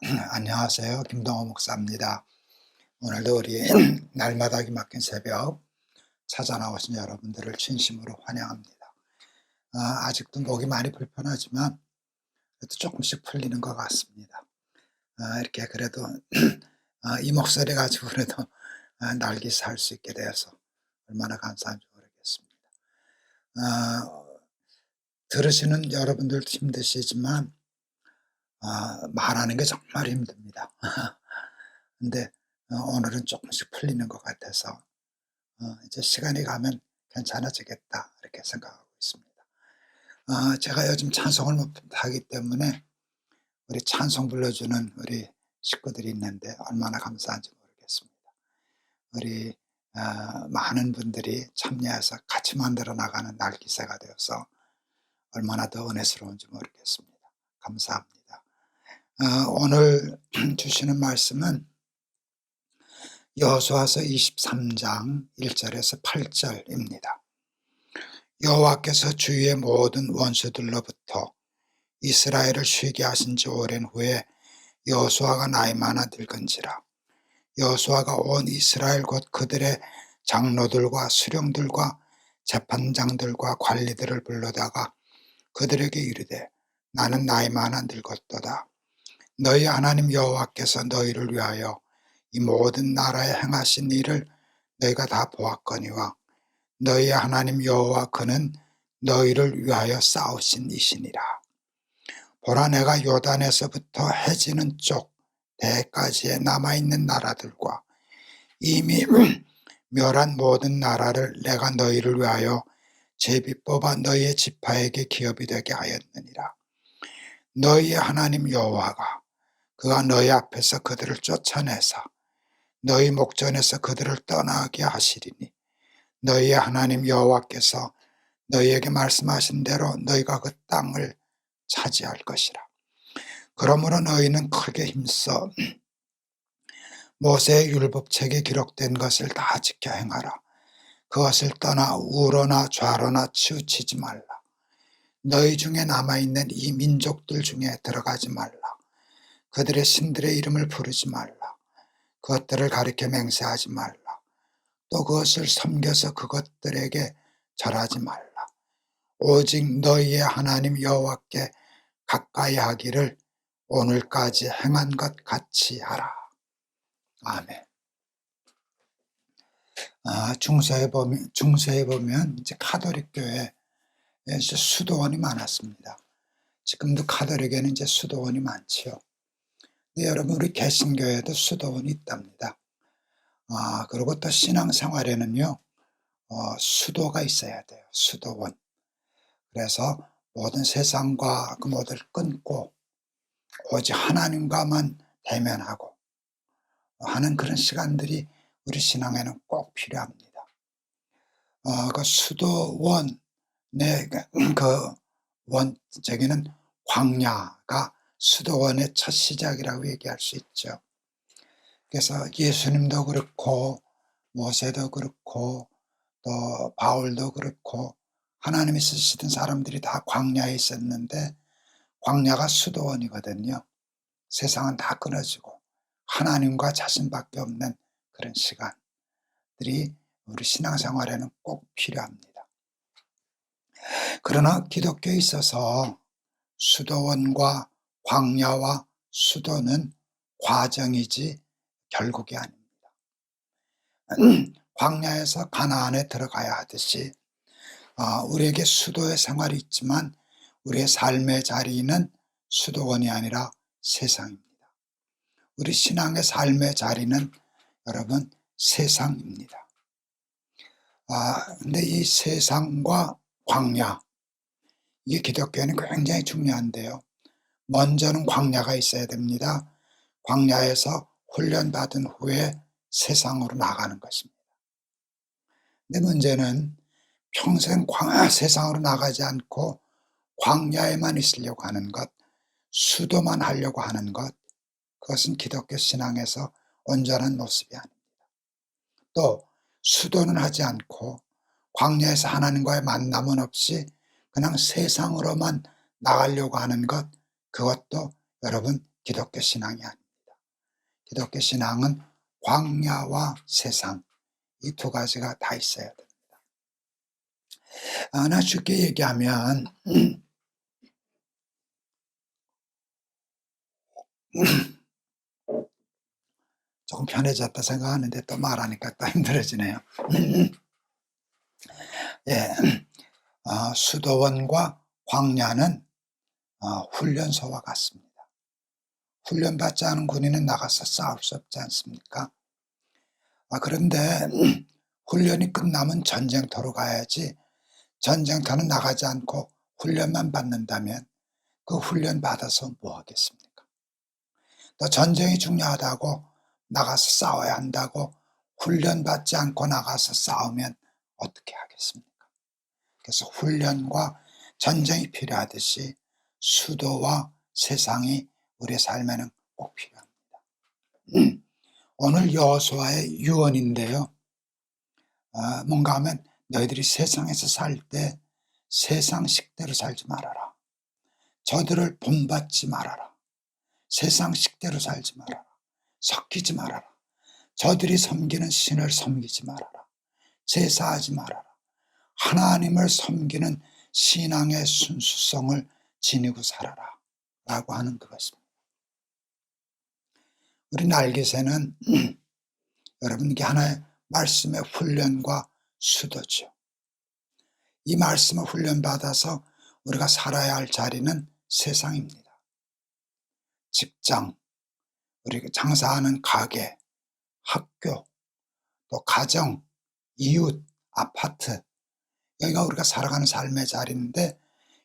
안녕하세요. 김동호 목사입니다. 오늘도 우리 날마다 기막힌 새벽 찾아 나오신 여러분들을 진심으로 환영합니다. 아, 직도 목이 많이 불편하지만 그래도 조금씩 풀리는 것 같습니다. 아, 이렇게 그래도 아, 이 목소리 가지고 그래도 아, 날기 살 수 있게 되어서 얼마나 감사한지 모르겠습니다. 아, 들으시는 여러분들도 힘드시지만 아, 말하는 게 정말 힘듭니다. 근데 어, 오늘은 조금씩 풀리는 것 같아서 어, 이제 시간이 가면 괜찮아지겠다 이렇게 생각하고 있습니다. 어, 제가 요즘 찬송을 못하기 때문에 우리 찬송 불러주는 우리 식구들이 있는데 얼마나 감사한지 모르겠습니다. 우리 어, 많은 분들이 참여해서 같이 만들어 나가는 날기새가 되어서 얼마나 더 은혜스러운지 모르겠습니다. 감사합니다. 어, 오늘 주시는 말씀은 여호수아서 23장 1절에서 8절입니다. 여호와께서 주위의 모든 원수들로부터 이스라엘을 쉬게 하신 지 오랜 후에 여호수아가 나이 많아 늙은지라 여호수아가 온 이스라엘 곧 그들의 장로들과 수령들과 재판장들과 관리들을 불러다가 그들에게 이르되 나는 나이 많아 늙었도다 너희 하나님 여호와께서 너희를 위하여 이 모든 나라에 행하신 일을 너희가 다 보았거니와 너희 하나님 여호와 그는 너희를 위하여 싸우신 이시니라. 보라 내가 요단에서부터 해지는 쪽 대까지에 남아있는 나라들과 이미 멸한 모든 나라를 내가 너희를 위하여 제비 뽑아 너희의 지파에게 기업이 되게 하였느니라. 너희의 하나님 여호와가 그가 너희 앞에서 그들을 쫓아내사 너희 목전에서 그들을 떠나게 하시리니 너희의 하나님 여호와께서 너희에게 말씀하신 대로 너희가 그 땅을 차지할 것이라. 그러므로 너희는 크게 힘써 모세의 율법책에 기록된 것을 다 지켜 행하라. 그것을 떠나 우로나 좌로나 치우치지 말라. 너희 중에 남아있는 이 민족들 중에 들어가지 말라. 그들의 신들의 이름을 부르지 말라. 그것들을 가리켜 맹세하지 말라. 또 그것을 섬겨서 그것들에게 절하지 말라. 오직 너희의 하나님 여호와께 가까이 하기를 오늘까지 행한 것 같이 하라. 아멘. 아, 중세에 보면, 중세에 보면 이제 카톨릭 교회 이제 수도원이 많았습니다. 지금도 카톨릭에는 이제 수도원이 많지요. 네, 여러분 우리 개신교에도 수도원이 있답니다. 아 그리고 또 신앙생활에는요 어, 수도가 있어야 돼요. 수도원. 그래서 모든 세상과 그 모든 끊고 오직 하나님과만 대면하고 하는 그런 시간들이 우리 신앙에는 꼭 필요합니다. 어, 그 수도원의 그 원적에는 광야가 수도원의 첫 시작이라고 얘기할 수 있죠. 그래서 예수님도 그렇고 모세도 그렇고 또 바울도 그렇고 하나님이 쓰시던 사람들이 다 광야에 있었는데 광야가 수도원이거든요. 세상은 다 끊어지고 하나님과 자신밖에 없는 그런 시간들이 우리 신앙생활에는 꼭 필요합니다. 그러나 기독교에 있어서 수도원과 광야와 수도는 과정이지 결국이 아닙니다. 광야에서 가나안에 들어가야 하듯이 아, 우리에게 수도의 생활이 있지만 우리의 삶의 자리는 수도원이 아니라 세상입니다. 우리 신앙의 삶의 자리는 여러분 세상입니다. 아, 근데 이 세상과 광야, 이게 기독교에는 굉장히 중요한데요. 먼저는 광야가 있어야 됩니다. 광야에서 훈련받은 후에 세상으로 나가는 것입니다. 근데 문제는 평생 광야 세상으로 나가지 않고 광야에만 있으려고 하는 것, 수도만 하려고 하는 것, 그것은 기독교 신앙에서 온전한 모습이 아닙니다. 또 수도는 하지 않고 광야에서 하나님과의 만남은 없이 그냥 세상으로만 나가려고 하는 것, 그것도 여러분 기독교 신앙이 아닙니다. 기독교 신앙은 광야와 세상 이 두 가지가 다 있어야 됩니다. 하나 쉽게 얘기하면 조금 편해졌다 생각하는데 또 말하니까 또 힘들어지네요. 예, 어, 수도원과 광야는 어, 훈련소와 같습니다. 훈련받지 않은 군인은 나가서 싸울 수 없지 않습니까? 아, 그런데 훈련이 끝나면 전쟁터로 가야지 전쟁터는 나가지 않고 훈련만 받는다면 그 훈련 받아서 뭐 하겠습니까? 또 전쟁이 중요하다고 나가서 싸워야 한다고 훈련 받지 않고 나가서 싸우면 어떻게 하겠습니까? 그래서 훈련과 전쟁이 필요하듯이 수도와 세상이 우리의 삶에는 꼭 필요합니다. 오늘 여호수아의 유언인데요. 아, 뭔가 하면 너희들이 세상에서 살 때 세상 식대로 살지 말아라. 저들을 본받지 말아라. 세상 식대로 살지 말아라. 섞이지 말아라. 저들이 섬기는 신을 섬기지 말아라. 제사하지 말아라. 하나님을 섬기는 신앙의 순수성을 지니고 살아라. 라고 하는 그것입니다. 우리 날개새는 여러분 이게 하나의 말씀의 훈련과 수도죠. 이 말씀을 훈련받아서 우리가 살아야 할 자리는 세상입니다. 직장, 우리 장사하는 가게, 학교, 또 가정, 이웃, 아파트, 여기가 우리가 살아가는 삶의 자리인데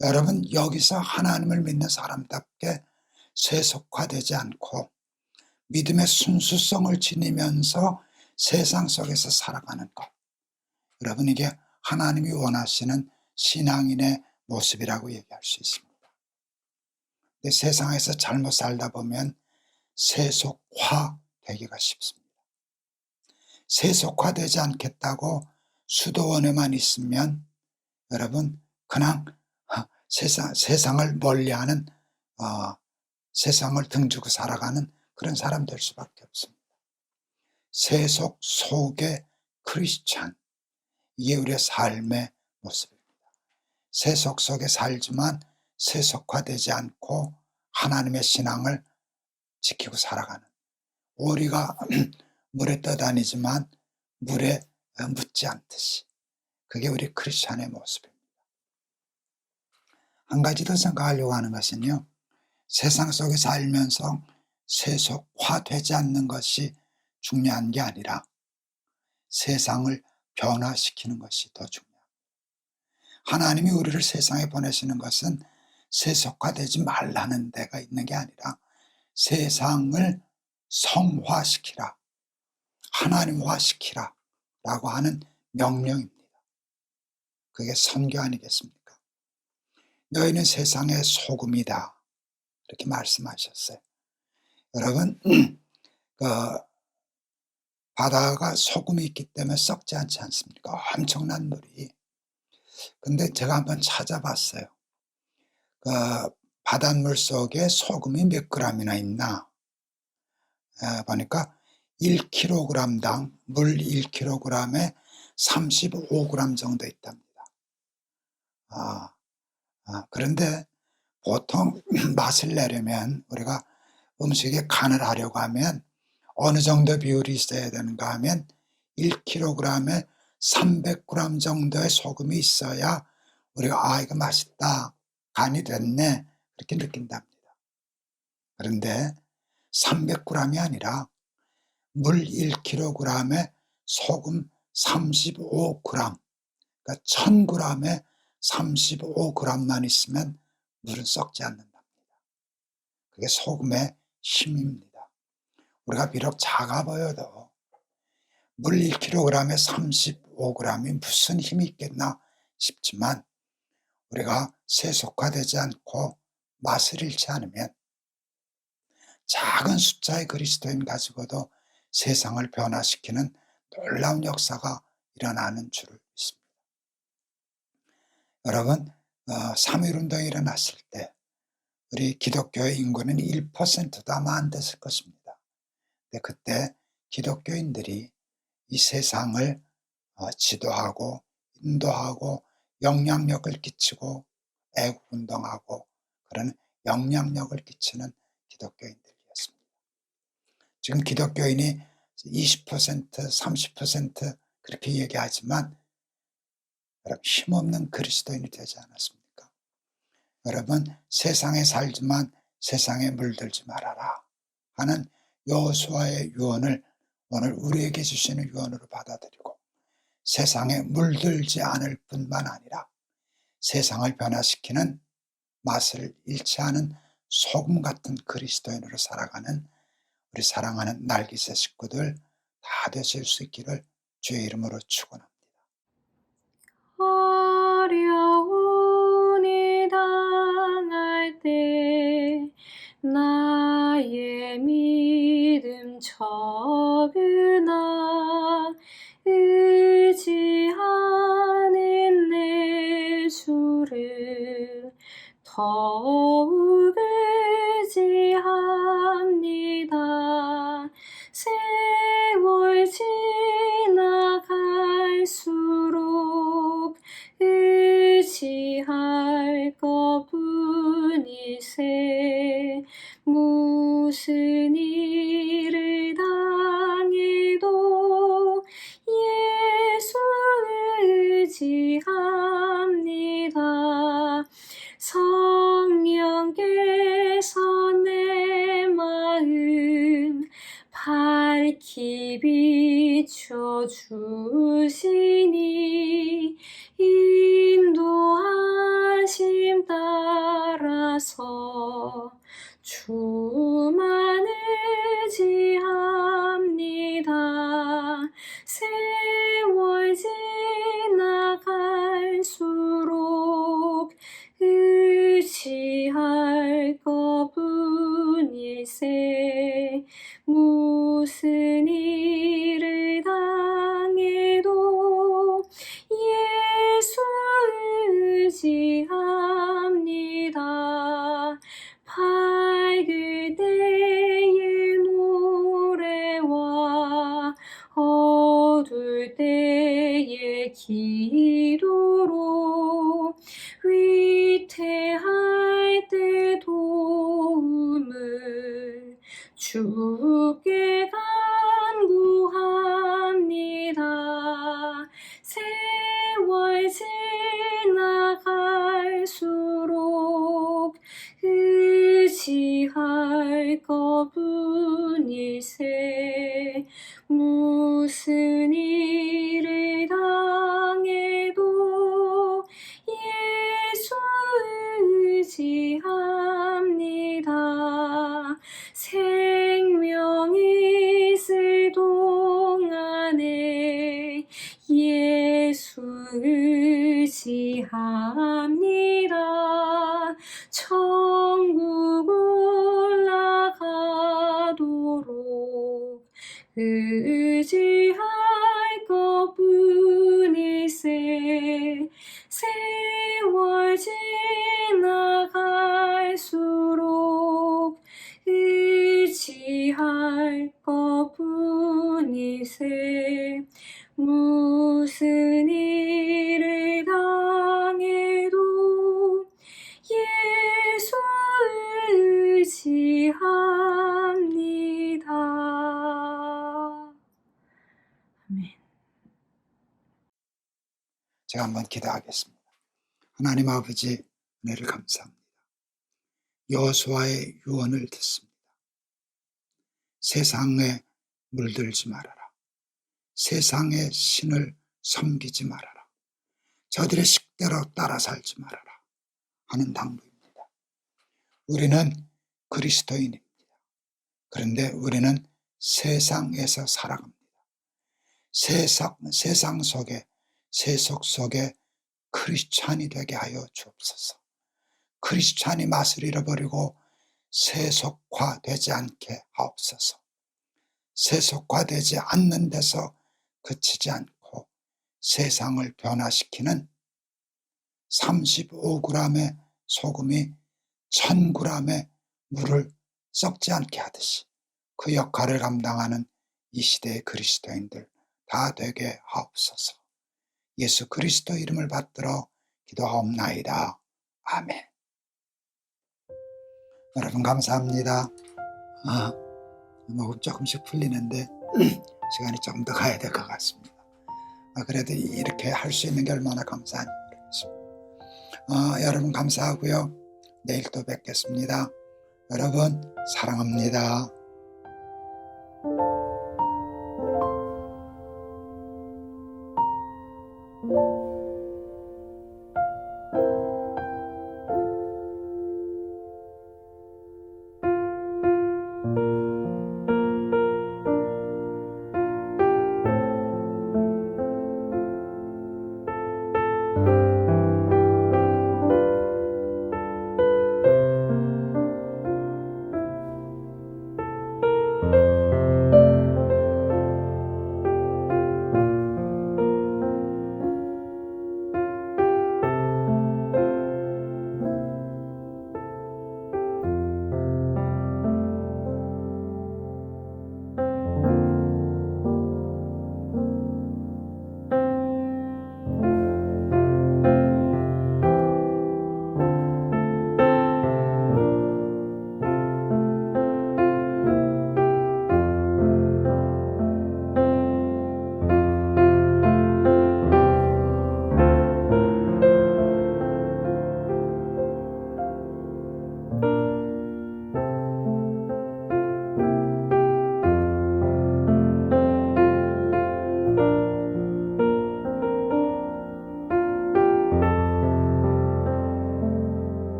여러분 여기서 하나님을 믿는 사람답게 세속화되지 않고 믿음의 순수성을 지니면서 세상 속에서 살아가는 것. 여러분 이게 하나님이 원하시는 신앙인의 모습이라고 얘기할 수 있습니다. 근데 세상에서 잘못 살다 보면 세속화 되기가 쉽습니다. 세속화 되지 않겠다고 수도원에만 있으면 여러분 그냥 세상, 세상을 멀리하는 어, 세상을 등지고 살아가는 그런 사람 될 수밖에 없습니다. 세속 속의 크리스찬 이게 우리의 삶의 모습입니다. 세속 속에 살지만 세속화되지 않고 하나님의 신앙을 지키고 살아가는 오리가 물에 떠다니지만 물에 묻지 않듯이 그게 우리 크리스찬의 모습입니다. 한 가지 더 생각하려고 하는 것은요. 세상 속에 살면서 세속화되지 않는 것이 중요한 게 아니라 세상을 변화시키는 것이 더 중요합니다. 하나님이 우리를 세상에 보내시는 것은 세속화되지 말라는 데가 있는 게 아니라 세상을 성화시키라, 하나님화시키라 라고 하는 명령입니다. 그게 선교 아니겠습니까? 너희는 세상의 소금이다. 이렇게 말씀하셨어요. 여러분, 그 바다가 소금이 있기 때문에 썩지 않지 않습니까? 엄청난 물이. 근데 제가 한번 찾아봤어요. 그 바닷물 속에 소금이 몇 g이나 있나? 보니까 1kg당 물 1kg에 35g 정도 있답니다. 아, 아, 그런데 보통 맛을 내려면 우리가 음식에 간을 하려고 하면 어느 정도 비율이 있어야 되는가 하면 1kg에 300g 정도의 소금이 있어야 우리가 아 이거 맛있다 간이 됐네 그렇게 느낀답니다. 그런데 300g이 아니라 물 1kg에 소금 35g, 그러니까 1000g에 35g만 있으면 물은 썩지 않는답니다. 그게 소금의 힘입니다. 우리가 비록 작아 보여도 물 1kg에 35g이 무슨 힘이 있겠나 싶지만 우리가 세속화되지 않고 맛을 잃지 않으면 작은 숫자의 그리스도인 가지고도 세상을 변화시키는 놀라운 역사가 일어나는 줄을. 여러분, 3.1 어, 운동이 일어났을 때 우리 기독교의 인구는 1%도 아마 안 됐을 것입니다. 근데 그때 기독교인들이 이 세상을 어, 지도하고 인도하고 영향력을 끼치고 애국운동하고 그런 영향력을 끼치는 기독교인들이었습니다. 지금 기독교인이 20% 30% 그렇게 얘기하지만 여러분 힘없는 그리스도인이 되지 않았습니까? 여러분 세상에 살지만 세상에 물들지 말아라 하는 여호수아의 유언을 오늘 우리에게 주시는 유언으로 받아들이고 세상에 물들지 않을 뿐만 아니라 세상을 변화시키는 맛을 잃지 않은 소금 같은 그리스도인으로 살아가는 우리 사랑하는 날기새 식구들 다 되실 수 있기를 주의 이름으로 축원합니다. 나의 믿음 적으나 의지하는 내 주를 더 성령께서 내 마음 밝히 비춰 주시니 인도하심 따라서 주만 의지합 의지할 것뿐일세 의지합니다. 의지합니다. 아멘. 제가 한번 기도하겠습니다. 하나님 아버지 은혜를 감사합니다. 여호수아의 유언을 듣습니다. 세상에 물들지 말아라. 세상의 신을 섬기지 말아라. 저들의 식대로 따라 살지 말아라. 하는 당부입니다. 우리는 그리스도인입니다. 그런데 우리는 세상에서 살아갑니다. 세상, 세상 속에, 세속 속에 크리스찬이 되게 하여 주옵소서. 크리스찬이 맛을 잃어버리고 세속화 되지 않게 하옵소서. 세속화 되지 않는 데서 그치지 않고 세상을 변화시키는 35g의 소금이 천 구람의 물을 썩지 않게 하듯이 그 역할을 감당하는 이 시대의 그리스도인들 다 되게 하옵소서. 예수 그리스도 이름을 받들어 기도하옵나이다. 아멘. 여러분 감사합니다. 아, 목은 조금씩 풀리는데 시간이 조금 더 가야 될 것 같습니다. 아, 그래도 이렇게 할 수 있는 게 얼마나 감사한지 모르겠습니다. 아, 여러분 감사하고요. 내일 또 뵙겠습니다. 여러분 사랑합니다.